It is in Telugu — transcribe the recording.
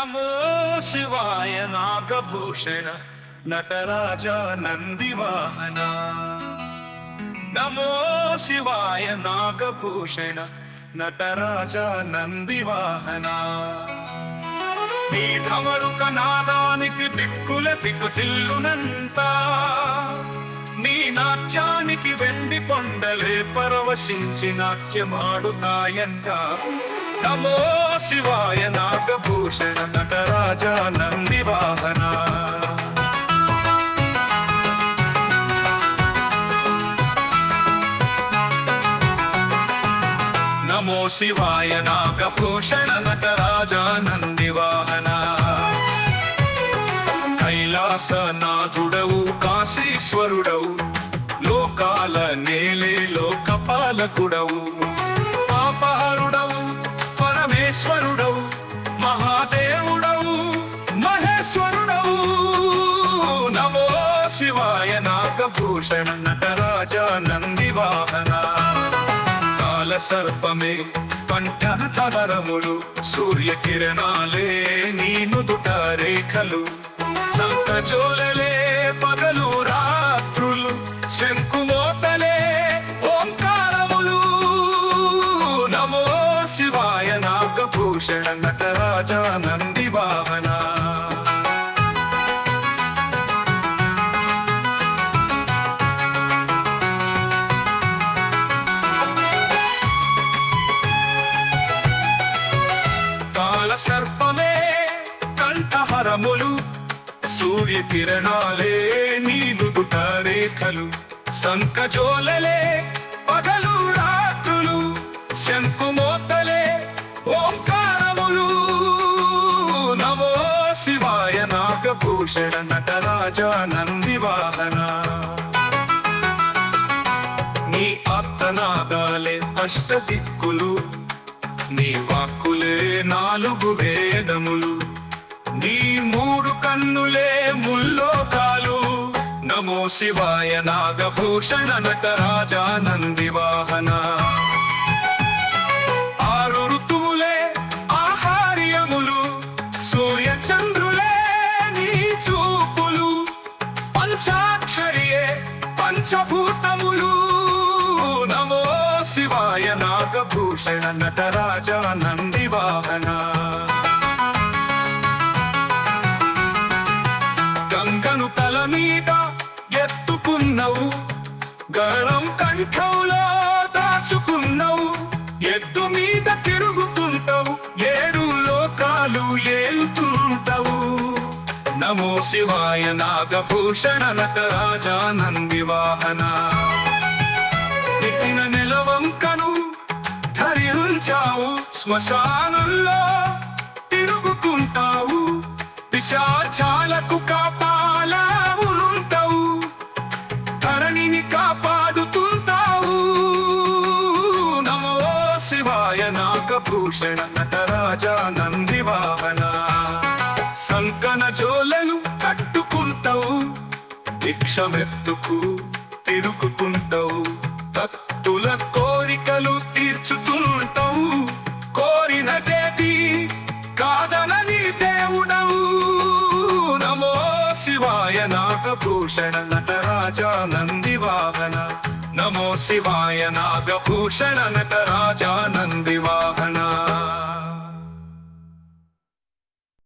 నమో శివాయ నాగభూషణ నటరాజ నందివాహన. నమో శివాయ నాగభూషణ నటరాజ నందివాహన. నీ ధమరుక నాదానికి దిక్కుల పికుటిల్లునంతా. నీ నాట్యానికి వెండి కొండలే పరవశించి నాట్యమాడుతాయంట. నమో శివాయ నాగభూషణ నటరాజ నంది వాహన నమో శివాయ నాగభూషణ నటరాజ నంది వాహన కైలాస నాథుడవు కాశీశ్వరుడవు లోకాల నేలే లోకపాలకుడవు. భూషణ నటరాజ నందివాహన కాల సర్పమే కంఠన తరములు సూర్య కిరణాలే నీను దుట రేఖలు. సంకజోలలే పగలు రాత్రులు శంకుమోతలే ఓంకారములు. నమో శివాయ నాగభూషణ నటరాజ నందివాహన నీ నీలుగుట రేఖలు సంకజోలలే పగలు రాత్రులు శంకుమోతలే ఓంకారములు. నమో శివాయ నాగభూషణ నటరాజ నందివాహన. నీ ఆర్తనాదాలే అష్టదిక్కులు నీ వాక్కులే నాలుగు వేదములు. శివాయ నాగభూషణ నట రాజా నంది వాహన. ఆరు ఋతువులే ఆహార్యములు సూర్య చంద్రులే నీ చూపులు. పంచాక్షరియే పంచభూతములు. నమో శివాయ నాగభూషణ నట నటరాజ నందివాహన గంగను తల మీద దాచుకున్నావు. గళం కంఠంలో దాచుకున్నవు. ఎద్దు మీద తిరుగుతుంటావు. ఏడు లోకాలు ఏలుతుంటావు. నమో శివాయ నాగభూషణ నటరాజ నందివాహన ఎక్కిన నిలవంకను ధరించావు. శ్మశానుల్లో తిరుగుతుంటావు. పిశాచాలకు నాగభూషణ నటరాజ నందివాహన సంకన జోలను కట్టుకుంటావు భిక్షమెత్తుకు తిరుగుతుంటావు భక్తుల కోరికలు తీర్చుతుంటావు కోరిన దేవి కాదనని దేవుడవు. నమో శివాయ నాగభూషణ నటరాజ నందివాహన నమో శివాయ నాగభూషణ నటరాజ నందివాహన